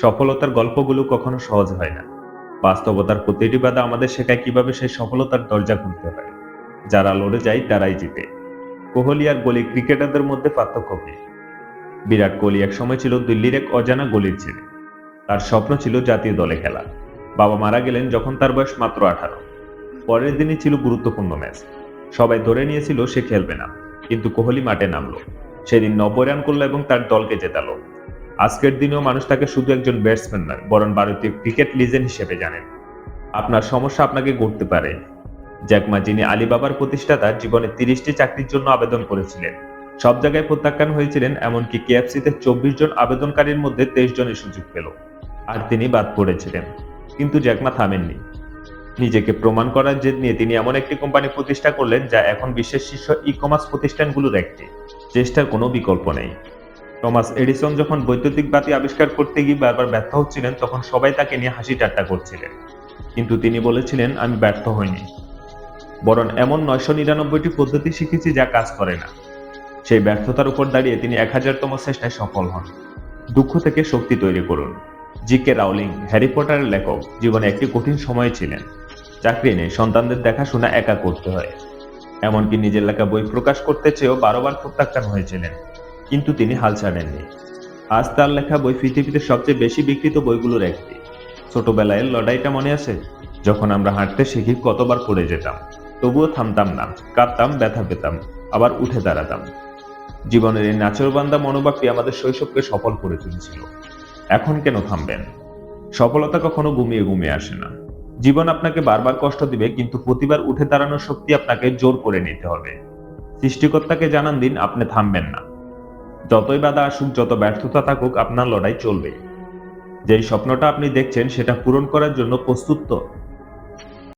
সফলতার গল্পগুলো কখনো সহজ হয় না। বাস্তবতার প্রতিটি বাধা আমাদের শেখায় কীভাবে সেই সফলতার দরজা খুলতে হয়। যারা লড়ে যায়, তারাই জিতে। কোহলি আর গলি ক্রিকেটারদের মধ্যে পার্থক্য কি? বিরাট কোহলি এক সময় ছিল দিল্লির এক অজানা গলির ছেলে। তার স্বপ্ন ছিল জাতীয় দলে খেলা। বাবা মারা গেলেন যখন তার বয়স মাত্র আঠারো। পরের দিনই ছিল গুরুত্বপূর্ণ ম্যাচ। সবাই ধরে নিয়েছিল, সে খেলবে না। কিন্তু কোহলি মাঠে নামলো। সেদিন নব্বই রান করল এবং তার দলকে জেতালো। আজকের দিনেও মানুষ তাকে শুধু একজন ব্যাটসম্যান নয়, বরং ভারতীয় ক্রিকেট লিজেন্ড হিসেবে জানেন। আপনার সমস্যা আপনাকে গড়তে পারে। জ্যাকমা, যিনি আলিবাবার প্রতিষ্ঠাতা, জীবনে তিরিশটি চাকরির জন্য আবেদন করেছিলেন। সব জায়গায় প্রত্যাখ্যান হয়েছিলেন, এমনকি কেএফসিতে চব্বিশ জন আবেদনকারীর মধ্যে তেইশ জনের সুযোগ পেল। আর তিনি বাদ পড়েছিলেন। কিন্তু জ্যাকমা থামেননি। নিজেকে প্রমাণ করার জেদ নিয়ে তিনি এমন একটি কোম্পানি প্রতিষ্ঠা করলেন, যা এখন বিশ্বের শীর্ষ ই কমার্স প্রতিষ্ঠানগুলোর একটি। চেষ্টার কোনো বিকল্প নেই। টমাস এডিসন যখন বৈদ্যুতিক বাতি আবিষ্কার করতে গিয়ে বারবার ব্যর্থ হচ্ছিলেন, তখন সবাই তাকে নিয়ে হাসি ঠাট্টা করছিলেন। কিন্তু তিনি বলেছিলেন, আমি ব্যর্থ হইনি। বরং এমন নয়শো নিরানব্বইটি পদ্ধতি শিখেছি যা কাজ করে না। সেই ব্যর্থতার উপর দাঁড়িয়ে তিনি এক হাজারতম চেষ্টায় সফল হন। দুঃখ থেকে শক্তি তৈরি করুন। জি কে রাউলিং, হ্যারি পটারের লেখক, জীবনে একটি কঠিন সময় ছিলেন। চাকরি নেই, সন্তানদের দেখাশোনা একা করতে হয়। এমনকি নিজের লেখা বই প্রকাশ করতে চেয়েও বারোবার প্রত্যাখ্যান হয়েছিলেন। কিন্তু তিনি হাল ছাড়েননি। আজ তার লেখা বই পৃথিবীতে সবচেয়ে বেশি বিক্রিত বইগুলোর একটি। ছোটবেলায় লড়াইটা মনে আছে? যখন আমরা হাঁটতে শিখি কতবার পড়ে যেতাম। তবুও থামতাম না, কাঁদতাম, ব্যথা পেতাম, আবার উঠে দাঁড়াতাম। জীবনের এই নাচরবান্দা মনোভাবটি আমাদের শৈশবকে সফল করে তুলেছিল। এখন কেন থামবেন? সফলতা কখনো ঘুমিয়ে ঘুমিয়ে আসে না। জীবন আপনাকে বারবার কষ্ট দিবে, কিন্তু প্রতিবার উঠে দাঁড়ানোর শক্তি আপনাকে জোর করে নিতে হবে। সৃষ্টিকর্তাকে জানান দিন আপনি থামবেন না। যতই বাধা আসুক, যত ব্যর্থতা থাকুক, আপনার লড়াই চলবে। যেই স্বপ্নটা আপনি দেখছেন, সেটা পূরণ করার জন্য প্রস্তুত তো।